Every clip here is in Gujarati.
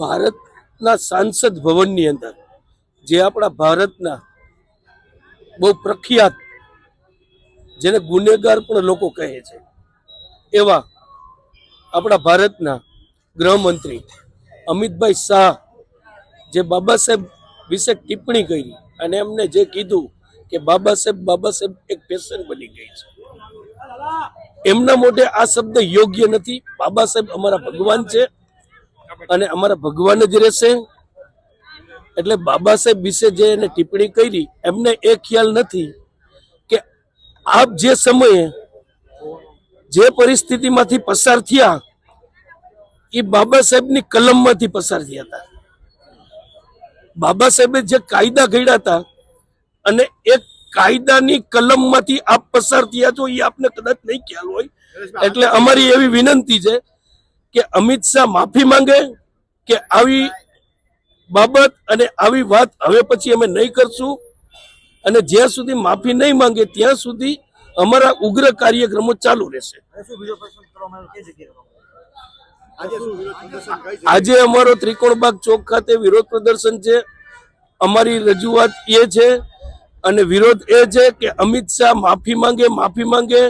ભારતના સાંસદ ભવનની અંદર, જે આપણા ભારતના બહુ પ્રખ્યાત, જેને ગુનેગાર પણ લોકો કહે છે, એવા આપણા ભારતના ગૃહમંત્રી અમિતભાઈ શાહ, જે બાબા સાહેબ વિશે ટિપ્પણી કરી અને એમને જે કીધું કે બાબા સાહેબ બાબા સાહેબ એક પેશન બની ગઈ છે. એમના મોઢે આ શબ્દ યોગ્ય નથી. બાબા સાહેબ અમારા ભગવાન છે. અને અમારા ભગવાન જ રહેશે. એટલે બાબા સાહેબ વિશે જે એને ટિપ્પણી કરી એમને એ ખ્યાલ નથી કે આપ જે સમયે જે પરિસ્થિતિમાંથી પસાર થયા એ બાબા સાહેબની કલમમાંથી પસાર થયા હતા. બાબા સાહેબે જે કાયદા ઘડ્યા હતા અને એ કાયદાની કલમમાંથી આપ પસાર થયા છો એ આપને કદાચ નહીં ખ્યાલ હોય. એટલે અમારી એવી વિનંતી છે કે અમિત શાહ માફી માંગે કે આવી બાબત અને આવી વાત હવે પછી અમે નહીં કરશું અને જ્યાં સુધી માફી નહીં માંગે ત્યાં સુધી અમારા ઉગ્ર કાર્યક્રમો ચાલુ રહેશે. આજે અમારો ત્રિકોણબાગ ચોક ખાતે વિરોધ પ્રદર્શન છે. અમારી રજૂઆત એ છે અને વિરોધ એ છે કે અમિત શાહ માફી માંગે માફી માંગે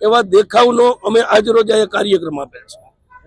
એવા દેખાવનો અમે આજ રોજ અહીંયા કાર્યક્રમ આપ્યા છે.